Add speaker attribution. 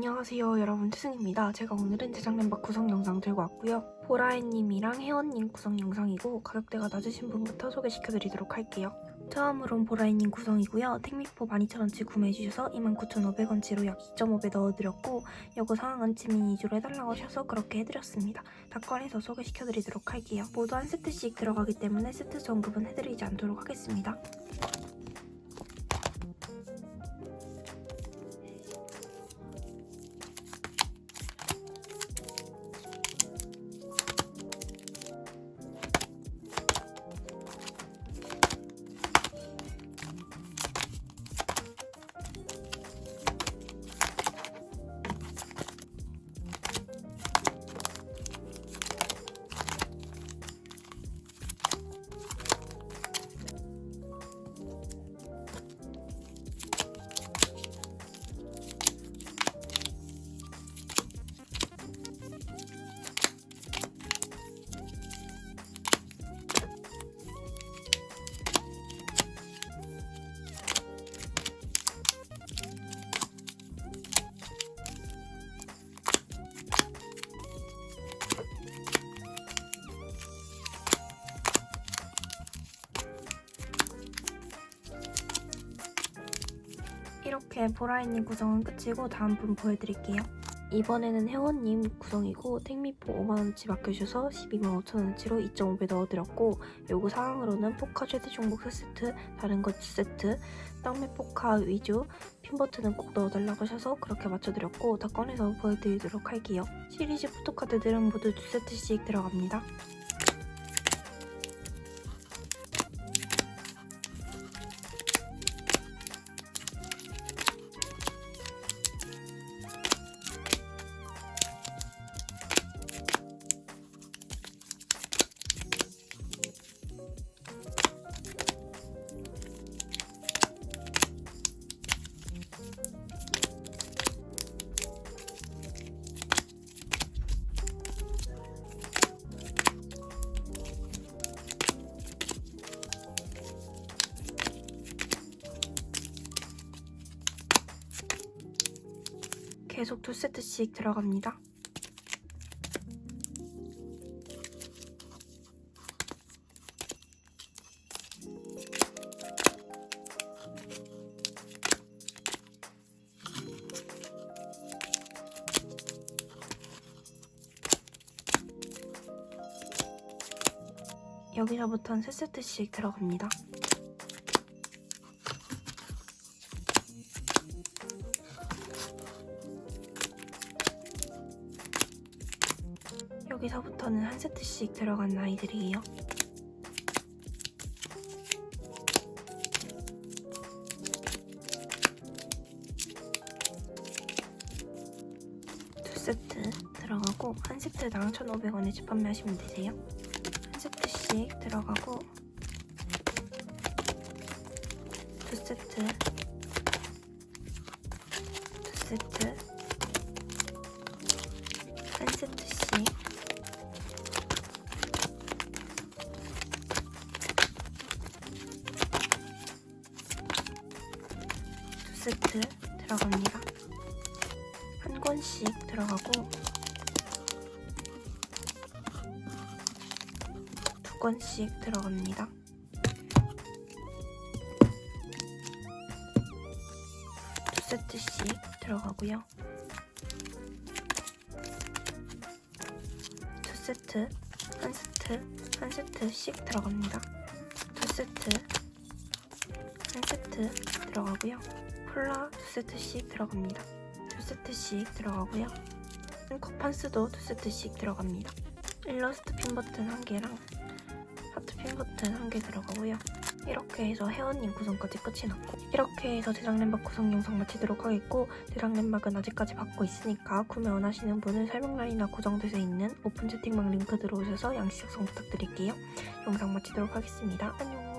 Speaker 1: 안녕하세요 여러분 트승입니다. 제가 오늘은 제작 멤버 구성 영상 들고 왔고요. 보라애님이랑 혜원님 구성 영상이고 가격대가 낮으신 분부터 소개시켜드리도록 할게요. 처음으론 보라애님 구성이고요. 택미포 12,000원치 구매해주셔서 29,500원치로 약 2.5배 넣어드렸고 요거 상황은 지민 위주로 해달라고 하셔서 그렇게 해드렸습니다. 다 꺼내서 소개시켜드리도록 할게요. 모두 한 세트씩 들어가기 때문에 세트 언급은 해드리지 않도록 하겠습니다. 이렇게 보라이님 구성은 끝이고 다음 분 보여드릴게요. 이번에는 혜원님 구성이고 택미포 5만원치 맡겨주셔서 12만 5천원치로 2.5배 넣어드렸고 요거 상황으로는 포카 최대 종목 3세트, 다른 것 2세트, 땅매 포카 위주, 핀 버튼은 꼭 넣어달라고 하셔서 그렇게 맞춰드렸고 다 꺼내서 보여드리도록 할게요. 시리즈 포토카드들은 모두 2세트씩 들어갑니다. 계속 2세트씩 들어갑니다. 여기서부터는 3세트씩 들어갑니다. 여기서부터는 한 세트씩 들어간 아이들이에요. 두 세트 들어가고 한 세트당 1,500원에 집판매하시면 되세요. 한 세트씩 들어가고 두 세트 세트 들어갑니다. 한 권씩 들어가고 두 권씩 들어갑니다. 두 세트씩 들어가고요. 두 세트, 한 세트, 한 세트씩 들어갑니다. 두 세트, 한 세트 들어가고요. 콜라 두 세트씩 들어갑니다. 두 세트씩 들어가고요. 컵판스도 두 세트씩 들어갑니다. 일러스트 핀 버튼 한 개랑 하트 핀 버튼 한 개 들어가고요. 이렇게 해서 회원님 구성까지 끝이 났고 이렇게 해서 대장 램박 구성 영상 마치도록 하겠고 대장 램박은 아직까지 받고 있으니까 구매 원하시는 분은 설명란이나 고정돼서 있는 오픈 채팅방 링크 들어오셔서 양식 작성 부탁드릴게요. 영상 마치도록 하겠습니다. 안녕